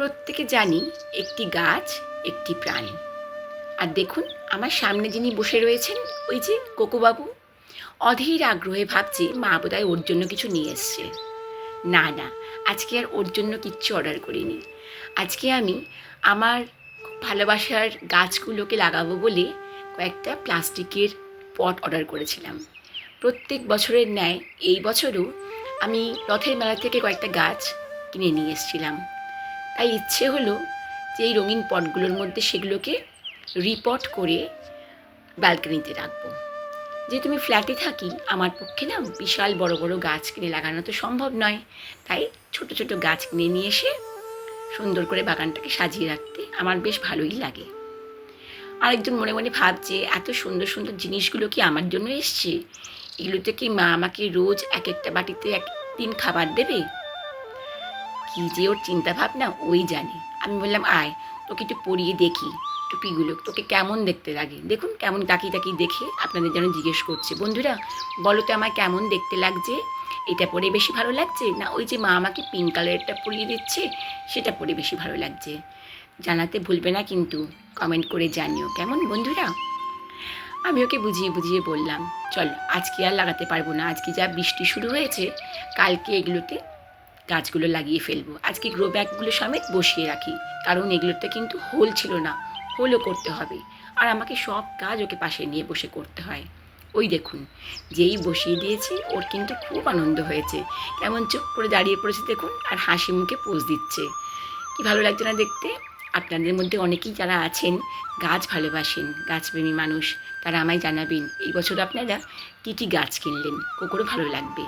প্রত্যেকে জানি একটি গাছ, একটি প্রাণ। আর দেখুন, আমার সামনে যিনি বসে রয়েছেন, ওই যে কোকোবাবু। অধীর আগ্রহে ভাবছে, মা বোধহয় ওর জন্য কিছু নিয়ে এসছে। না না, আজকে আর ওর জন্য কিচ্ছু অর্ডার করিনি। আজকে আমি আমার ভালোবাসার গাছগুলোকে লাগাবো বলে কয়েকটা প্লাস্টিকের পট অর্ডার করেছিলাম। প্রত্যেক বছরের ন্যায় এই বছরও আমি রথের মেলা থেকে কয়েকটা গাছ কিনে নিয়ে এসেছিলাম। তাই ইচ্ছে হলো যে এই রঙিন পটগুলোর মধ্যে সেগুলোকে রিপট করে ব্যালকনিতে রাখব। যেহেতু আমি ফ্ল্যাটে থাকি, আমার পক্ষে না বিশাল বড় বড় গাছ কিনে লাগানো তো সম্ভব নয়। তাই ছোট ছোট গাছ কিনে নিয়ে এসে সুন্দর করে বাগানটাকে সাজিয়ে রাখতে আমার বেশ ভালোই লাগে। আরেকজন মনে মনে ভাবছে, এত সুন্দর সুন্দর জিনিসগুলো কি আমার জন্য এসছে? এগুলোতে কি মা আমাকে রোজ এক একটা বাটিতে এক দিন খাবার দেবে? কি যে ওর চিন্তা ভাবনা ওই জানে। আমি বললাম, আয়, তোকে একটু পরিয়ে দেখি টুপিগুলো। তোকে কেমন দেখতে লাগে? দেখুন, কেমন তাকিয়ে তাকিয়ে দেখে আপনাদের যেন জিজ্ঞেস করছে। বন্ধুরা, বলো তো আমার কেমন দেখতে লাগছে? এটা পরে বেশি ভালো লাগছে? না, ওই যে মা আমাকে পিঙ্ক কালারেরটা পরিয়ে দিচ্ছে, সেটা পরে বেশি ভালো লাগছে। জানাতে ভুলবে না কিন্তু কমেন্ট করে জানিও। কেমন বন্ধুরা? আমি ওকে বুঝিয়ে বুঝিয়ে বললাম, চল, আজকে আর লাগাতে পারব না। আজকে যা বৃষ্টি শুরু হয়েছে, কালকে এগুলোতে গাছগুলো লাগিয়ে ফেলব। আজকে গ্রো ব্যাগগুলো সমেত বসিয়ে রাখি। কারণ এগুলোতে কিন্তু হোল ছিল না। হোলও করতে হবে। আর আমাকে সব কাজ ওকে পাশে নিয়ে বসে করতে হয়। ওই দেখুন, যেই বসিয়ে দিয়েছি, ওর কিন্তু খুব আনন্দ হয়েছে। কেমন চুপ করে দাঁড়িয়ে পড়েছে দেখুন, আর হাসি মুখে পোজ দিচ্ছে। কি ভালো লাগছে না দেখতে? আপনাদের মধ্যে অনেকেই যারা আছেন, গাছ ভালোবাসেন গাছপ্রেমী মানুষ, তারা আমায় জানাবেন, এই বছর আপনারা কী কী গাছ কিনলেন? কোকরও ভালো লাগবে।